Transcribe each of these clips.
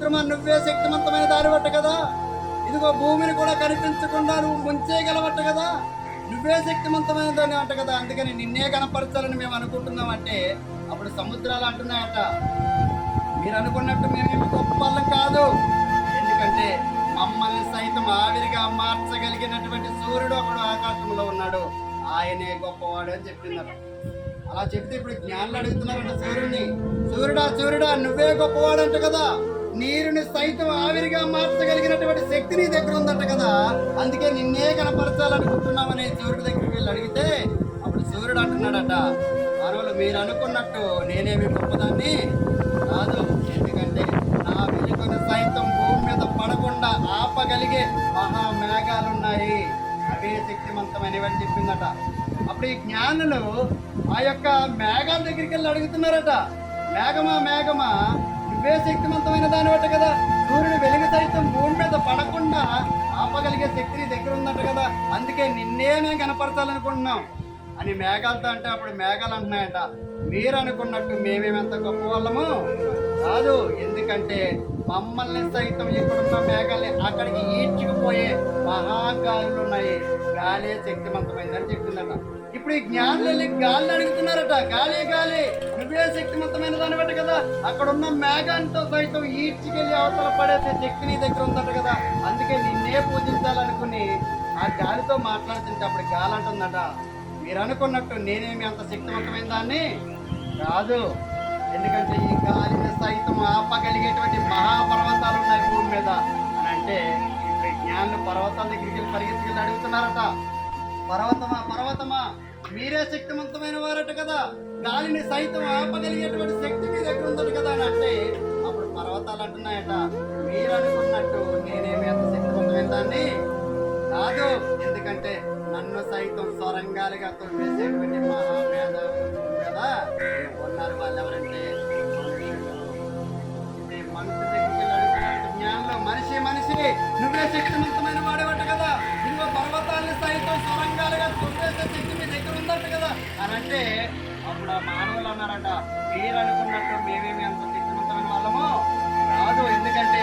మిత్రమా నువ్వే శక్తివంతమైన దానివట్ట కదా? ఇదిగో భూమిని కూడా కనిపించకుండా నువ్వు ముంచేయగలవట్ట కదా? నువ్వే శక్తివంతమైన దాని అంట కదా? అందుకని నిన్నే కనపరచాలని మేము అనుకుంటున్నాం అంటే అప్పుడు సముద్రాలు అంటున్నాయట. మీరు అనుకున్నట్టు మేమేమి గొప్ప కాదు. ఎందుకంటే మమ్మల్ని సైతం ఆవిరిగా మార్చగలిగినటువంటి సూర్యుడు ఒకడు ఆకాశంలో ఉన్నాడు. ఆయనే గొప్పవాడు అని చెప్తున్నారు. అలా చెప్తే ఇప్పుడు జ్ఞానులు అడుగుతున్నారంట సూర్యుడిని. సూర్యుడా సూర్యుడా నువ్వే గొప్పవాడంట కదా? నీరుని సైతం ఆవిరిగా మార్చగలిగినటువంటి శక్తి నీ దగ్గర ఉందంట కదా. అందుకే నిన్నే కనపరచాలనుకుంటున్నామని సూర్యుడి దగ్గరికి వెళ్ళి అడిగితే అప్పుడు సూర్యుడు అంటున్నాడట మానవులు మీరు అనుకున్నట్టు నేనేమి గొప్పదాన్ని కాదు. ఎందుకంటే నా వెలుగును సైతం భూమి మీద పడకుండా ఆపగలిగే మహా మేఘాలున్నాయి అవే శక్తివంతమైనవని అని చెప్పిందట. అప్పుడు ఈ జ్ఞానులు ఆ యొక్క మేఘాల దగ్గరికి వెళ్ళి అడుగుతున్నారట మేఘమా మేఘమా నువ్వే శక్తివంతమైన దానివట కదా. సూర్యుడు వెలుగు సైతం భూమి మీద పడకుండా ఆపగలిగే శక్తి నీ దగ్గర ఉందంట కదా. అందుకే నిన్నే మేము కనపరచాలనుకుంటున్నాం. అని మేఘాలతో అంటే అప్పుడు మేఘాలు అంటున్నాయట. మీరు అనుకున్నట్టు మేమేమెంత గొప్ప వాళ్ళము? కాదు ఎందుకంటే మమ్మల్ని సైతం ఇక్కడున్న మేఘాలని అక్కడికి ఈడ్చుకుపోయే మహాగాలులు ఉన్నాయి. గాలే శక్తివంతమైందని చెప్తుందట ఇప్పుడు ఈ జ్ఞానులు గాలిని అడుగుతున్నారట. గాలి గాలి. నువ్వే శక్తివంతమైన దానివట కదా అక్కడ ఉన్న మేఘంతో సైతం ఈడ్చికెళ్ళి అవతల పడేసే శక్తి నీ దగ్గర ఉందట కదా. అందుకే నిన్నే పూజించాలనుకుని ఆ గాలితో మాట్లాడుతుంటే అప్పుడు గాలి అంటుందట. మీరు అనుకున్నట్టు నేనేమి అంత శక్తివంతమైన దాన్ని? కాదు. ఎందుకంటే ఈ గాలిని సైతం ఆపగలిగేటువంటి మహాపర్వతాలు ఉన్నాయి భూమి మీద. అని అంటే ఇప్పుడు జ్ఞానులు పర్వతాల దగ్గరికి వెళ్ళి పరిగెత్తుకెళ్ళి అడుగుతున్నారట. పర్వతమా పర్వతమా? మీరే శక్తివంతమైన వారట కదా. గాలిని సైతం ఆపగలిగేటువంటి శక్తి మీ దగ్గర ఉందట కదా అని అంటే అప్పుడు పర్వతాలు అంటున్నాయట. మీరు అనుకున్నట్టు నేనేమి అంత శక్తివంతమైన దాన్ని? కాదు ఎందుకంటే నన్ను సైతం స్వరంగాలుగా తొలిపేసేటువంటి మహామేధావులు కదా. ఉన్నారు వాళ్ళు ఎవరంటే జ్ఞానంలో మనిషి మనిషి నువ్వే శక్తివంతం మానవులు మీరు అనుకున్నట్టు మేమేమి అంత శక్తివంతమైన వాళ్ళము కాదు ఎందుకంటే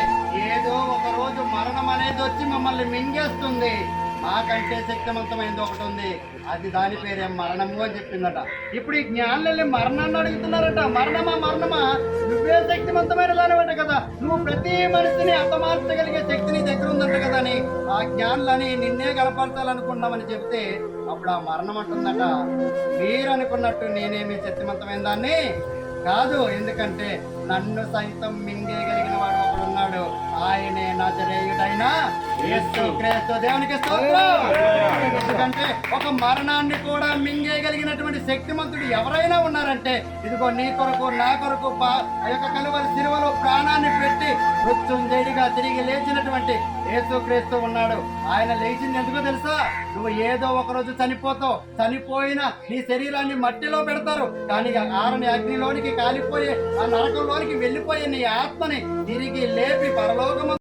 ఏదో ఒక రోజు మరణం అనేది వచ్చి మమ్మల్ని మింగేస్తుంది. మాకంటే శక్తివంతమైనది ఒకటి ఉంది. అది దాని పేరే మరణము అని చెప్పిందట. ఇప్పుడు ఈ జ్ఞానులని మరణాన్ని అడుగుతున్నారట. మరణమా మరణమా? నువ్వే శక్తివంతమైన దానివట కదా. నువ్వు ప్రతి మనిషిని అంతమార్చగలిగే శక్తి నీ దగ్గర ఉందంట కదా అని ఆ జ్ఞానులని నిన్నే కనపరచాలనుకున్నామని చెప్తే అప్పుడు ఆ మరణం అంటుందట. మీరు అనుకున్నట్టు నేనేమి శక్తివంతమైన దాన్ని కాదు ఎందుకంటే నన్ను సైతం మింగేయగలిగిన వాడు ఒకడు ఉన్నాడు. ఆయనే నజరేయుడైన క్రీస్తు దేవునికి స్తోత్రం. ఉన్నారంటే ఒక మరణాన్ని కూడా మింగేయగలిగినటువంటి శక్తిమంతుడు ఎవరైనా ఉన్నారంటే ఇదిగో నీ కొరకు నా కొరకు ఆ యొక్క కలువరి సిరువలో ప్రాణాన్ని పెట్టి మృత్యుంజయుడిగా తిరిగి లేచినటువంటి యేసుక్రీస్తు ఉన్నాడు. ఆయన లేచింది ఎందుకో తెలుసా? నువ్వు ఏదో ఒక రోజు చనిపోతావు. చనిపోయిన నీ శరీరాన్ని మట్టిలో పెడతారు. కానీ ఆరని అగ్నిలోనికి కాలిపోయే ఆ నరకంలోనికి వెళ్ళిపోయే నీ ఆత్మని తిరిగి లేపి పరలోకము